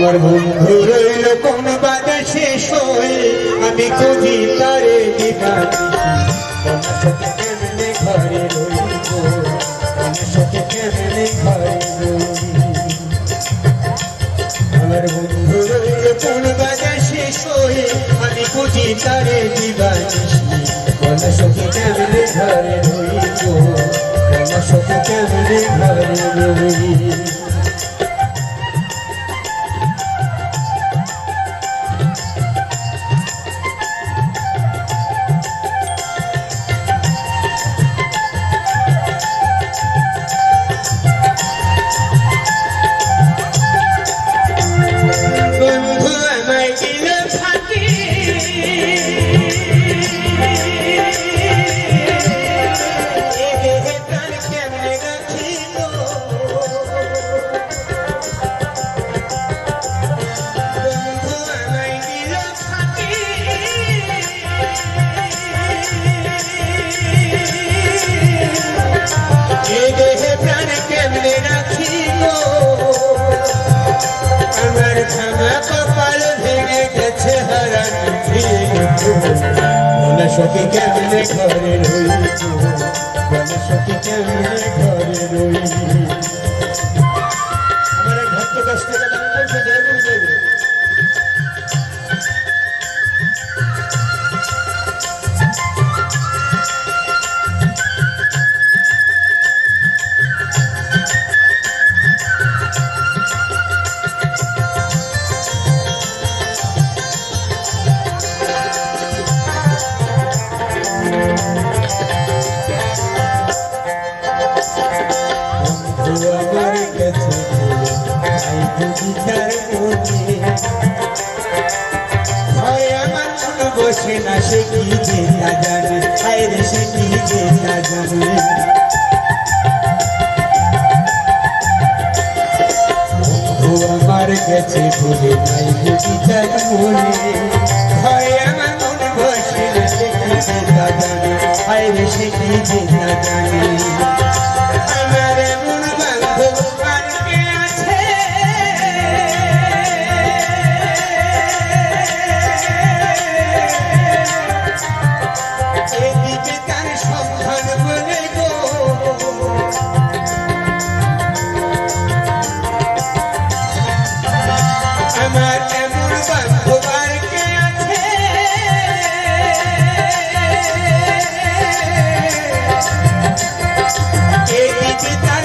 আমার বন্ধু রইল কোন বাধা শেষ হয়ে, আমি কবি তারে আমার বন্ধু রইল কোন বাধা শেষ হয়ে, আমি খুঁজি তারে দিবানিসি কেমনে ঘরে রইব? কেমনে ঘরে খামা কপাল ভেঙে গেছে হারান মনে সখী কেমনে ঘরে রইব মনে সখী কেমনে ঘরে রইব আমার ভক্ত কষ্ট কথা বলছে আই বুঝি হয় আমার মন বসে না সে কি যে জানে হায় রে সে কি যে জানে আমার কাছে ভুলে নাই বুঝি মনে হয় আমার মন বসে না সে কি না জানে হায় রে সে কি যে জানে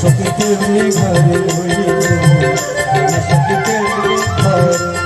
সখী তেমনি ঘরে হইল সখী তেমনি ঘরে